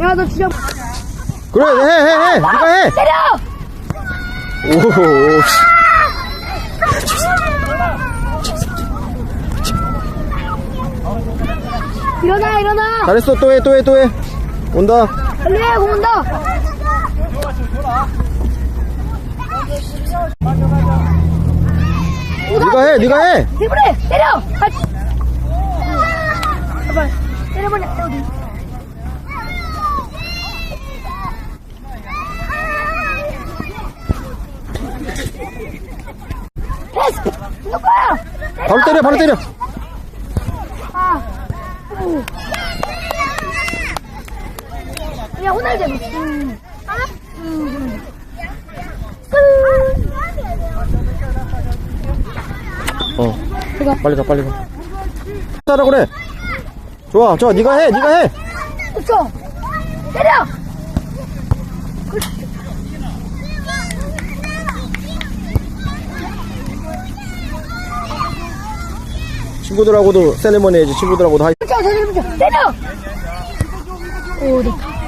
야, 너 진짜. 그래 해 해해 네가 해 때려! 오호 씨. 일어나, 일어나! 잘했어 또 해 또 해 또 해 온다 빨리 해, 공 온다! 네가 해 네가 해 드리블해! 때려! 같이! 제발, 때려버려, 바로 때려 바로 때려 아. 오. 야, 호날두. 음. 아? 음. 끝. 어 빨리 가 빨리 가 하라 그래 좋아 좋아 네가 해 네가 해 그쵸? 때려! 친구들하고도 세레머니 해야지 친구들하고도 하이 그쵸, 때려! 때려! 오, 됐다.